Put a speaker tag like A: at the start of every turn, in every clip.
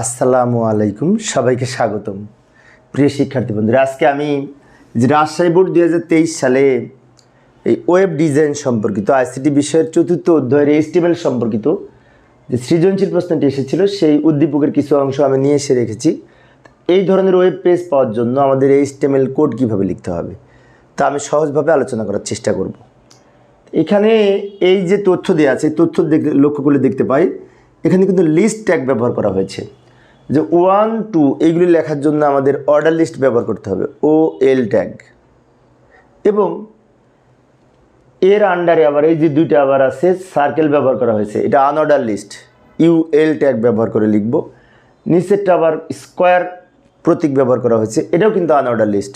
A: আসসালামু আলাইকুম, সবাইকে স্বাগতম। প্রিয় শিক্ষার্থী বন্ধুরা, আজকে আমি যে রাজশাহী বোর্ড দুই হাজার তেইশ সালে এই ওয়েব ডিজাইন সম্পর্কিত, আইসিটি বিষয়ের চতুর্থ অধ্যায়ের এইচটিএমএল সম্পর্কিত যে সৃজনশীল প্রশ্নটি এসেছিল, সেই উদ্দীপকের কিছু অংশ আমি নিয়ে এসে রেখেছি। এই ধরনের ওয়েব পেজ পাওয়ার জন্য আমাদের এইচটিএমএল কোড কীভাবে লিখতে হবে, তা আমি সহজভাবে আলোচনা করার চেষ্টা করব। এখানে এই যে তথ্য দেওয়া আছে তথ্য লক্ষ্য করলে দেখতে পাই। এখানে কিন্তু লিস্ট ট্যাগ ব্যবহার করা হয়েছে। যে ওয়ান, টু এইগুলি লেখার জন্য আমাদের অর্ডার লিস্ট ব্যবহার করতে হবে ও এল ট্যাগ এবং এর আন্ডারে আবার এই যে দুইটা আবার আছে সার্কেল ব্যবহার করা হয়েছে, এটা unordered list U L tag ব্যবহার করে লিখব। নিচেরটা আবার স্কোয়ার প্রতীক ব্যবহার করা হয়েছে, এটাও কিন্তু আনঅর্ডার লিস্ট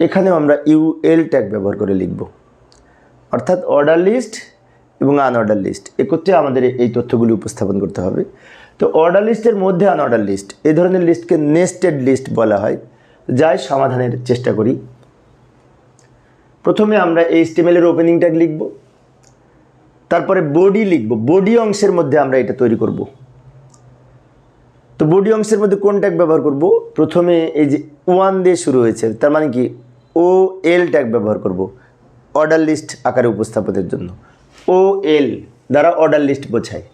A: এখানেও আমরা ইউ এল ট্যাগ ব্যবহার করে লিখব। অর্থাৎ অর্ডার লিস্ট এবং আনঅর্ডার লিস্ট একত্রে আমাদের এই তথ্যগুলি উপস্থাপন করতে হবে। তো অর্ডার লিস্টের মধ্যে আনঅর্ডার লিস্ট এই ধরনের লিস্টকে নেস্টেড লিস্ট বলা হয়, যাই সমাধানের চেষ্টা করি। প্রথমে আমরা এই স্টেমেলের ওপেনিং ট্যাগ লিখব, তারপরে বডি লিখব বডি অংশের মধ্যে আমরা এটা তৈরি করব। তো বডি অংশের মধ্যে কোন ট্যাগ ব্যবহার করব? প্রথমে এই যে ওয়ান দিয়ে শুরু হয়েছে, তার মানে কি? ও এল ট্যাগ ব্যবহার করব অর্ডার লিস্ট আকারে উপস্থাপনের জন্য। ও এল দ্বারা অর্ডার লিস্ট বোঝায়।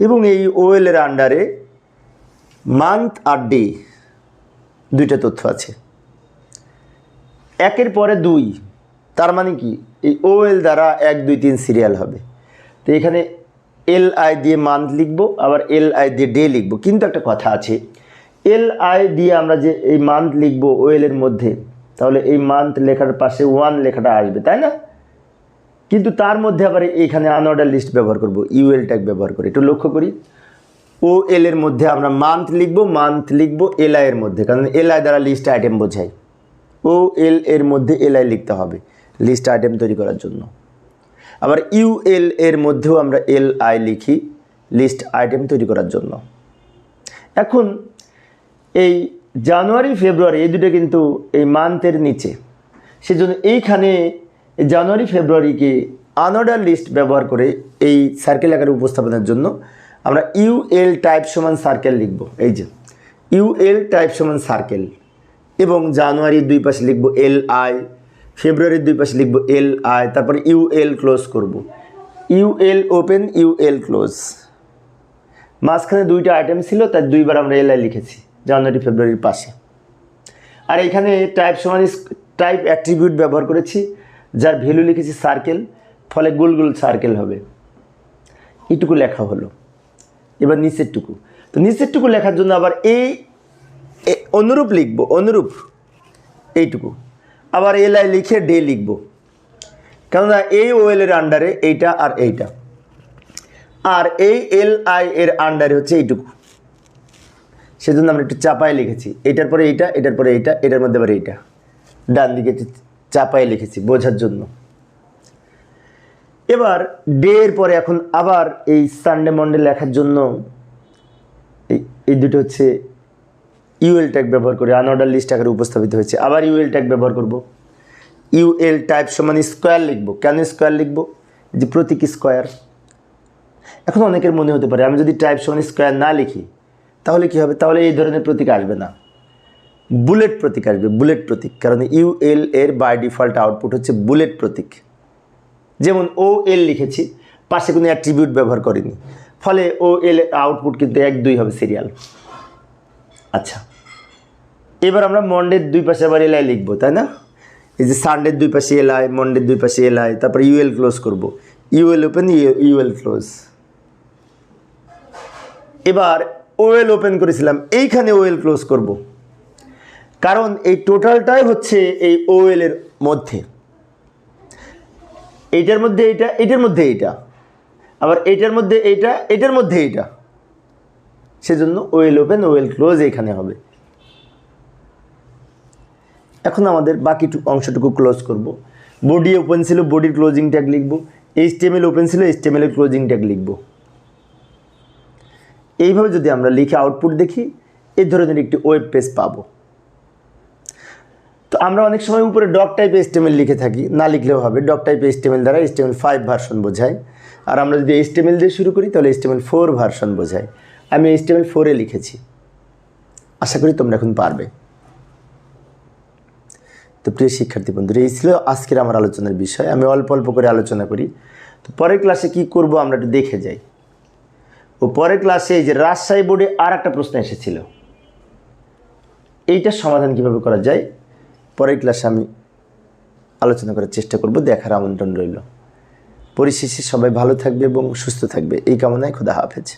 A: এবং এই ও এলের আন্ডারে মান্থ আর ডে দুইটা তথ্য আছে। একের পরে দুই, তার মানে কি? এই ও এল দ্বারা এক, দুই, তিন সিরিয়াল হবে। তো এখানে এল আই দিয়ে মান্থ লিখব, আবার এল আই দিয়ে ডে লিখব। কিন্তু একটা কথা আছে এল আই দিয়ে আমরা যে এই মান্থ লিখব ওয়েলের মধ্যে, তাহলে এই মান্থ লেখার পাশে ওয়ান লেখাটা আসবে, তাই না? কিন্তু তার মধ্যে আবার এখানে আনঅর্ডার লিস্ট ব্যবহার করব ইউএল ট্যাগ ব্যবহার করি। একটু লক্ষ্য করি। ও এল এর মধ্যে আমরা মান্থ লিখব মান্থ লিখব এল আই এর মধ্যে, কারণ এল আই দ্বারা লিস্ট আইটেম বোঝায় ও এল এর মধ্যে এল আই লিখতে হবে লিস্ট আইটেম তৈরি করার জন্য। আবার ইউএল এর মধ্যেও আমরা এল আই লিখি লিস্ট আইটেম তৈরি করার জন্য। এখন, এই জানুয়ারি, ফেব্রুয়ারি, এই দুটো কিন্তু এই মান্থের নিচে। সেজন্য এইখানে এই জানুয়ারি, ফেব্রুয়ারিকে আনঅর্ডার লিস্ট ব্যবহার করে এই সার্কেল আকারে উপস্থাপনের জন্য আমরা ইউএল টাইপ সমান সার্কেল লিখব। এই যে ইউএল টাইপ সমান সার্কেল এবং জানুয়ারির দুই পাশে লিখব এল আই ফেব্রুয়ারির দুই পাশে লিখব এল আই তারপরে ইউএল ক্লোজ করব। ইউএল ওপেন ইউএল ক্লোজ মাঝখানে দুইটা আইটেম ছিল তার দুইবার আমরা এল আই লিখেছি, জানুয়ারি, ফেব্রুয়ারির পাশে। আর এখানে টাইপ সমান টাইপ অ্যাট্রিবিউট ব্যবহার করেছি যার ভ্যালু লিখেছি সার্কেল ফলে গোল গোল সার্কেল হবে। এইটুকু লেখা হলো। এবার নিচেরটুকু। তো নিচেরটুকু লেখার জন্য আবার এই অনুরূপ লিখব, অনুরূপ। এইটুকু। আবার এল আই লিখে ডে লিখব। কেননা এই ওয়েল এর আন্ডারে এইটা আর এইটা। আর এই এল আই এর আন্ডারে হচ্ছে এইটুকু। সেজন্য আমরা একটু চাপায় লিখেছি। এটার পরে এইটা, এটার পরে এইটা, এটার মধ্যে আবার এইটা। ডান দিকে চাপায় লিখেছি বোঝার জন্য। এবার ডে এর পরে এখন আবার এই সানডে মন্ডে লেখার জন্য এই এই দুটো হচ্ছে ইউএল ট্যাগ ব্যবহার করে আনঅর্ডার লিস্ট আকারে উপস্থাপিত হয়েছে। আবার ইউএল ট্যাগ ব্যবহার করব। ইউএল টাইপ সমান স্কোয়ার লিখব। কেন স্কোয়ার লিখব? যে প্রতীক স্কোয়ার এখন অনেকের মনে হতে পারে, আমি যদি টাইপ সমান স্কোয়ার না লিখি, তাহলে কি হবে? তাহলে এই ধরনের প্রতীক আসবে না। বুলেট প্রতীক আসবে, বুলেট প্রতীক। কারণ ইউএল এর বাই ডিফল্ট আউটপুট হচ্ছে বুলেট প্রতীক। যেমন ও এল লিখেছি, পাশে কোনো অ্যাট্রিবিউট ব্যবহার করিনি। ফলে ও এল আউটপুট কিন্তু এক দুই হবে সিরিয়াল আচ্ছা এবার আমরা মন্ডের দুই পাশে আবার এলআই লিখব, তাই না? এই যে সানডের দুই পাশে এলআই মন্ডের দুই পাশে এলআই তারপরে ইউএল ক্লোজ করব। ইউএল ওপেন ইউএল ক্লোজ এবার ওয়েল ওপেন করেছিলাম, এইখানে ওয়েল ক্লোজ করব। কারণ এই টোটালটাই হচ্ছে এই এর মধ্যে। এইটার মধ্যে এইটা এটার মধ্যে এইটা। আবার এইটার মধ্যে এইটা এটার মধ্যে এইটা। সেজন্য ওয়েল ওপেন ওয়েল ক্লোজ এখানে হবে। এখন আমাদের বাকি টু- অংশটুকু ক্লোজ করব। বডি ওপেন ছিল বডির ক্লোজিং ট্যাগ লিখব। এইচটিএমএল ওপেন ছিল এইচটিএমএল এর ক্লোজিং ট্যাগ লিখব। এইভাবে যদি আমরা লিখে আউটপুট দেখি এই ধরনের একটি ওয়েব পেজ পাবো। আমরা অনেক সময় উপরে ডক টাইপ এস্টেমেল লিখে থাকি, না লিখলেও হবে। ডক টাইপ এস্টেমেল দ্বারা এস্টেমেল ফাইভ ভার্সন বোঝায়। আর আমরা যদি এস্টেমেল দিয়ে শুরু করি, তাহলে এস্টেমেল ফোর ভার্সন বোঝায়। আমি এইচটিএমএল ফোরে লিখেছি। আশা করি তোমরা এখন পারবে। তো প্রিয় শিক্ষার্থী বন্ধুরা, এই ছিল আজকের আমার আলোচনার বিষয়। আমি অল্প অল্প করে আলোচনা করি। তো পরের ক্লাসে কি করব আমরা একটু দেখে যাই। ও পরের ক্লাসে এই যে রাজশাহী বোর্ডে আর একটা প্রশ্ন এসেছিল। এইটার সমাধান কীভাবে করা যায়? পরের ক্লাসে আমি আলোচনা করার চেষ্টা করব, দেখার আমন্ত্রণ রইল। পরিশেষে সবাই ভালো থাকবে এবং সুস্থ থাকবে। এই কামনায় খোদা হাফেজ।